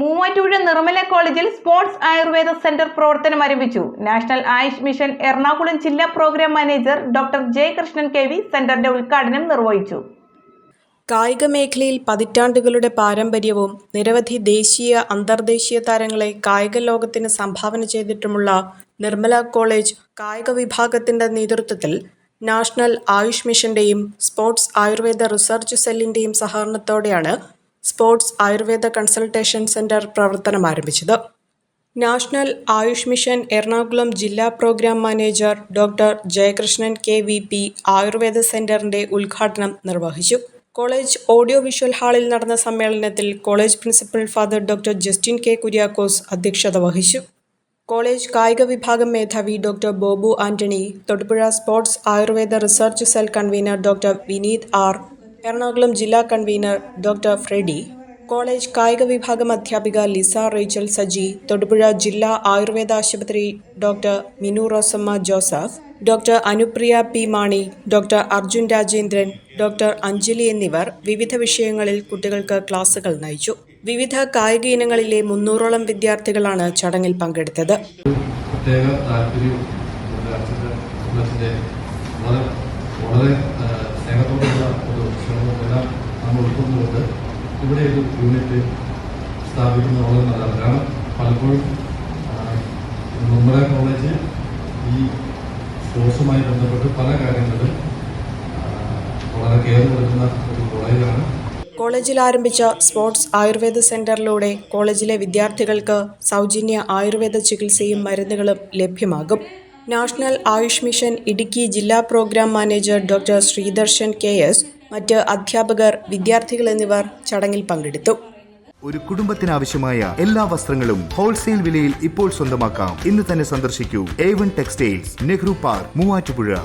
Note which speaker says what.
Speaker 1: മൂവാറ്റുപുഴ നിർമ്മല കോളേജിൽ sports Ayurveda centre പ്രവർത്തനം ആരംഭിച്ചു. നാഷണൽ ആയുഷ് മിഷൻ എറണാകുളം ജില്ലാ programme manager doctor Jayakrishnan K V സെന്ററിന്റെ ഉദ്ഘാടനം നിർവഹിച്ചു.
Speaker 2: കായിക മേഖലയിൽ പതിറ്റാണ്ടുകളുടെ പാരമ്പര്യവും നിരവധി ദേശീയ അന്തർദേശീയ താരങ്ങളെ കായിക ലോകത്തിന് സംഭാവന ചെയ്തിട്ടുമുള്ള നിർമ്മല കോളേജ് കായിക വിഭാഗത്തിന്റെ നേതൃത്വത്തിൽ നാഷണൽ ആയുഷ് മിഷന്റെയും സ്പോർട്സ് ആയുർവേദ റിസർച്ച് സെല്ലിന്റെയും സഹകരണത്തോടെയാണ് സ്പോർട്സ് ആയുർവേദ കൺസൾട്ടേഷൻ സെന്റർ പ്രവർത്തനം ആരംഭിച്ചത്. നാഷണൽ ആയുഷ് മിഷൻ എറണാകുളം ജില്ലാ programme manager doctor Jayakrishnan K V P Ayurveda സെന്ററിന്റെ ഉദ്ഘാടനം നിർവഹിച്ചു. കോളേജ് ഓഡിയോ വിഷ്വൽ ഹാളിൽ നടന്ന സമ്മേളനത്തിൽ college principal father doctor Justin K Kuriakose അധ്യക്ഷത വഹിച്ചു. കോളേജ് കായിക വിഭാഗം മേധാവി doctor Bobu Antony Thodupuzha sports Ayurveda research cell convener doctor Vineeth R Ernakulam ജില്ലാ കൺവീനർ ഡോക്ടർ ഫ്രെഡി കോളേജ് കായിക വിഭാഗം അധ്യാപിക ലിസ റേച്ചൽ സജി തൊടുപുഴ ജില്ലാ ആയുർവേദ ആശുപത്രി doctor Minu Rosamma Joseph doctor Anupriya P Mani doctor Arjun Rajendran doctor Anjali എന്നിവർ വിവിധ വിഷയങ്ങളിൽ കുട്ടികൾക്ക് ക്ലാസുകൾ നയിച്ചു. വിവിധ കായിക ഇനങ്ങളിലെ മുന്നൂറോളം വിദ്യാർത്ഥികളാണ് ചടങ്ങിൽ പങ്കെടുത്തത്
Speaker 3: നമ്മുടെ അച്ഛന്റെ കുടുംബത്തിന്റെ വളരെ വളരെ ആ, സ്നേഹത്തോടുള്ള ഒരു ശ്രമവും എല്ലാം നമ്മൾ ഉൾക്കൊണ്ടുകൊണ്ട് ഇവിടെ ഒരു യൂണിറ്റ് സ്ഥാപിക്കുന്നത് വളരെ നല്ലതാണ്. കാരണം പലപ്പോഴും നമ്മുടെ കോളേജ് ഈ സ്പോർട്സുമായി ബന്ധപ്പെട്ട് പല കാര്യങ്ങളിലും വളരെ കെയർ കൊടുക്കുന്ന ഒരു കോളേജാണ്
Speaker 2: കോളേജിൽ ആരംഭിച്ച സ്പോർട്സ് ആയുർവേദ സെന്ററിലൂടെ കോളേജിലെ വിദ്യാർത്ഥികൾക്ക് സൗജന്യ ആയുർവേദ ചികിത്സയും മരുന്നുകളും ലഭ്യമാകും. നാഷണൽ ആയുഷ് മിഷൻ ഇടുക്കി ജില്ലാ programme manager doctor Sreedarshan K S മറ്റ് അധ്യാപകർ വിദ്യാർത്ഥികൾ എന്നിവർ ചടങ്ങിൽ പങ്കെടുത്തു.
Speaker 4: ഒരു കുടുംബത്തിനാവശ്യമായ എല്ലാ വസ്ത്രങ്ങളും ഹോൾസെയിൽ വിലയിൽ ഇപ്പോൾ സ്വന്തമാക്കാം. ഇന്ന് തന്നെ സന്ദർശിക്കൂ. A one textiles Nehru park Muvattupuzha.